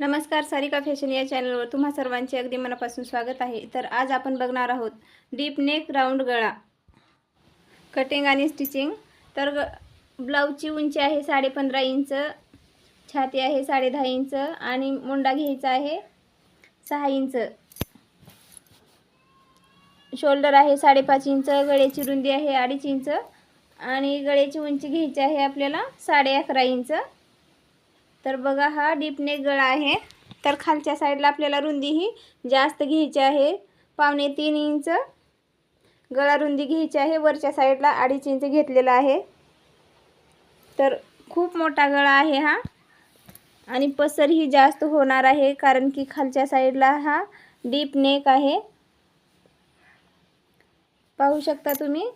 नमस्कार सारिका फॅशन या चॅनलवर तुम्हा सर्वांचे अगदी मनापासून स्वागत आहे. तर आज आपण बघणार आहोत डीप नेक राऊंड गळा कटिंग आणि स्टिचिंग. तर ग ब्लाऊजची उंची आहे साडे पंधरा इंच छाती आहे साडे दहा इंच आणि मुंडा घ्यायचा आहे सहा इंच. शोल्डर आहे साडेपाच इंच गळ्याची रुंदी आहे अडीच इंच आणि गळ्याची उंची घ्यायची आहे आपल्याला साडे अकरा इंच. तर बघा हा डीपने गळा आहे. तर खालच्या साईडला आपल्याला रुंदी ही जास्त घ्यायची आहे. पावणे तीन इंच गळा रुंदी घ्यायची आहे. वरच्या साईडला अडीच इंच घेतलेला आहे. तर खूप मोठा गळा आहे हा. आणि पसर ही जास्त होणार आहे कारण की खालच्या साईडला हा डीप नेक आहे. पाहू शकता तुम्ही?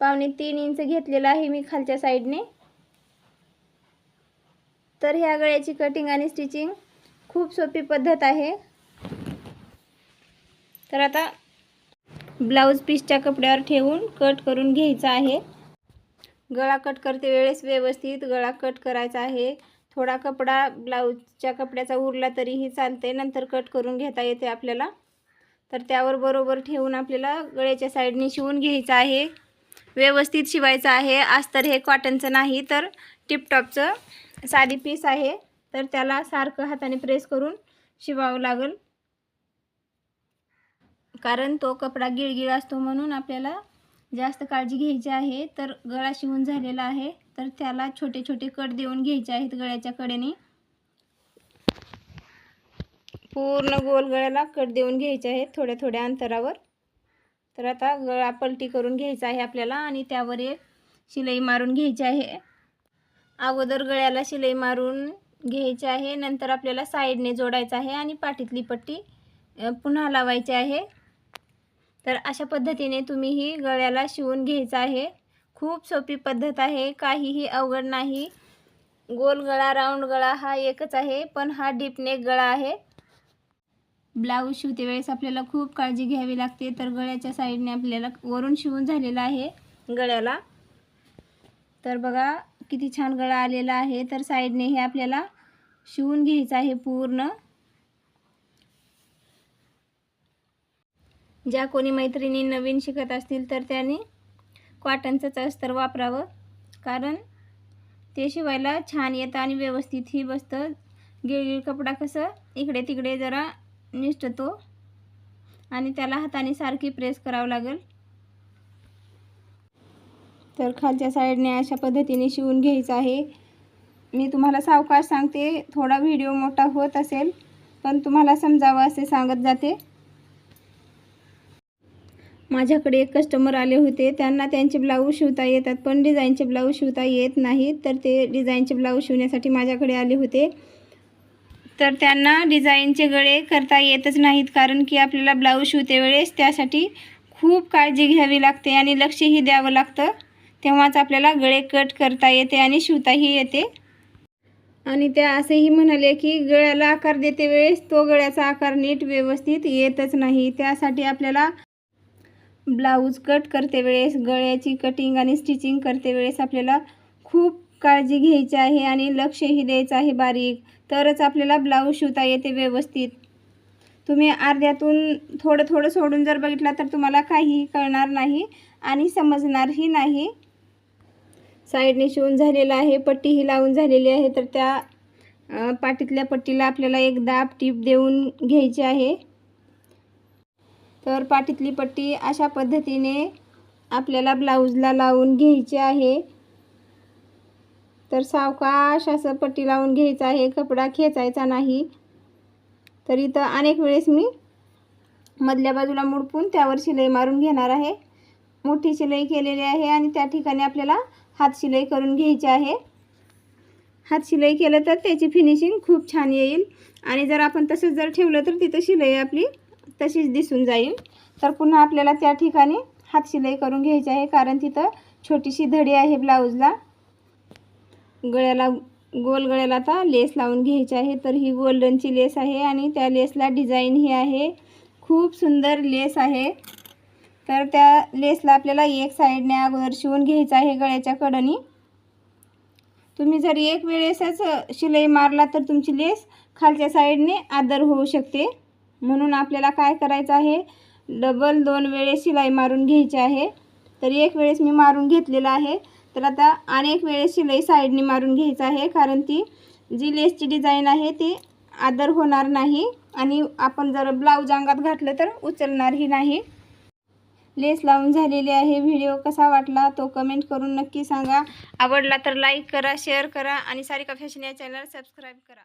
पावणे तीन इंच घेतलेला आहे मी खालच्या साईडने. तर ह्या गळ्याची कटिंग आणि स्टिचिंग खूप सोपी पद्धत आहे. तर आता ब्लाऊज पीसच्या कपड्यावर ठेवून कट करून घ्यायचा आहे. गळा कट करते वेळेस व्यवस्थित गळा कट करायचा आहे. थोडा कपडा ब्लाऊजच्या कपड्याचा उरला तरीही चालते नंतर कट करून घेता येते आपल्याला. तर त्यावर बरोबर ठेवून आपल्याला गळ्याच्या साईडने शिवून घ्यायचं आहे. व्यवस्थित शिवायचं आहे. अस्तर हे कॉटनचं नाही तर टिपटॉपचं साधी पीस आहे. तर त्याला सारखं हाताने प्रेस करून शिवावं लागेल. कारण तो कपडा गिळगिळ असतो म्हणून आपल्याला जास्त काळजी घ्यायची आहे. तर गळा शिवून झालेला आहे. तर त्याला छोटे छोटे कट देऊन घ्यायचे आहेत गळ्याच्या कडेने. पूर्ण गोल गळ्याला कट देऊन घ्यायचे आहेत थोड्या थोड्या अंतरावर. तर आता गळा पलटी करून घ्यायचा आहे आपल्याला आणि त्यावर एक शिलाई मारून घ्यायची आहे. अगोदर गळ्याला शिलाई मारून घ्यायची आहे. नंतर आपल्याला साईडने जोडायचं आहे आणि पाठीतली पट्टी पुन्हा लावायची आहे. तर अशा पद्धतीने तुम्ही ही गळ्याला शिवून घ्यायचं आहे. खूप सोपी पद्धत आहे. काहीही अवघड नाही. गोल गळा राऊंड गळा हा एकच आहे पण हा डीपनेक गळा आहे. ब्लाऊज शिवते वेळेस आपल्याला खूप काळजी घ्यावी लागते. तर गळ्याच्या साईडने आपल्याला वरून शिवून झालेला आहे गळ्याला. तर बघा किती छान गळा आलेला आहे. तर साईडने हे आपल्याला शिवून घ्यायचं आहे पूर्ण. ज्या कोणी मैत्रिणी नवीन शिकत असतील तर त्याने कॉटनचंच अस्तर वापरावं. कारण ते शिवायला छान येतं आणि व्यवस्थितही बसतं. गिळगिळ कपडा कसं इकडे तिकडे जरा निष्ठतो आणि त्याला हाताने सारखी प्रेस करावं लागेल. तर खालच्या साईडने अशा पद्धतीने शिवून घ्यायचं आहे. मी तुम्हाला सावकाश सांगते थोडा व्हिडिओ मोठा होत असेल पण तुम्हाला समजावं असे सांगत जाते. माझ्याकडे एक कस्टमर आले होते. त्यांना त्यांचे ब्लाऊज शिवता येतात पण डिझाईनचे ब्लाऊज शिवता येत नाहीत. तर ते डिझाईनचे ब्लाऊज शिवण्यासाठी माझ्याकडे आले होते. तर त्यांना डिझाईनचे गळे करता येतच नाहीत कारण की आपल्याला ब्लाऊज शिवते वेळेस त्यासाठी खूप काळजी घ्यावी लागते आणि लक्षही द्यावं लागतं. तेव्हाच आपल्याला गळे कट करता येते आणि शिवताही येते. आणि त्या असेही म्हणाले की गळ्याला आकार देते वेळेस तो गळ्याचा आकार नीट व्यवस्थित येतच नाही. त्यासाठी आपल्याला ब्लाऊज कट करते वेळेस गळ्याची कटिंग आणि स्टिचिंग करते वेळेस आपल्याला खूप काळजी घ्यायची आहे आणि लक्षही द्यायचं आहे बारीक. तरच आपल्याला ब्लाऊज शिवता येते व्यवस्थित. तुम्ही अर्ध्यातून थोडं थोडं सोडून जर बघितला तर तुम्हाला काहीही कळणार नाही आणि समजणारही नाही. साईडने शिवून झालेलं आहे पट्टीही लावून झालेली आहे तर त्या पाटीतल्या पट्टीला आपल्याला एक दाब टीप देऊन घ्यायची आहे. तर पाटीतली पट्टी अशा पद्धतीने आपल्याला ब्लाऊजला लावून घ्यायची आहे. तर सावकाश असं पट्टी लावून घ्यायचं आहे कपडा खेचायचा नाही. तर इथं अनेक वेळेस मी मधल्या बाजूला मुडपून त्यावर शिलाई मारून घेणार आहे. मोठी शिलाई केलेली आहे आणि त्या ठिकाणी आपल्याला हात शिलाई करून घ्यायची आहे. हात शिलाई केलं तर त्याची फिनिशिंग खूप छान येईल. आणि जर आपण तसंच जर ठेवलं तर तिथं शिलाई आपली तशीच दिसून जाईल. तर पुन्हा आपल्याला त्या ठिकाणी हात शिलाई करून घ्यायची आहे कारण तिथं छोटीशी धडी आहे ब्लाऊजला. गळ्याला गोल गळ्याला आता लेस लावून घ्यायची आहे. तर ही गोल्डनची लेस आहे आणि त्या लेसला डिझाईन ही आहे. खूप सुंदर लेस आहे. तर त्या लेसला आपल्याला एक साईडने अगोदर शिवून घ्यायचं आहे गळ्याच्या कडनी. तुम्ही जर एक वेळेसच शिलाई मारला तर तुमची लेस खालच्या साईडने आदर होऊ शकते. म्हणून आपल्याला काय करायचं आहे? डबल दोन वेळेस शिलाई मारून घ्यायची आहे. तर एक वेळेस मी मारून घेतलेलं आहे. तर आता अनेक वेळेस शिलाई साईडने मारून घ्यायचं आहे कारण ती जी लेसची डिझाईन आहे ती आदर होणार नाही आणि आपण जर ब्लाऊज अंगात घातलं तर उचलणारही नाही. लेस लावून झालेली आहे. व्हिडिओ कसा वाटला तो कमेंट करून नक्की सांगा. आवडला तर लाईक करा शेअर करा आणि सारिका फॅशन या चॅनल सबस्क्राईब करा.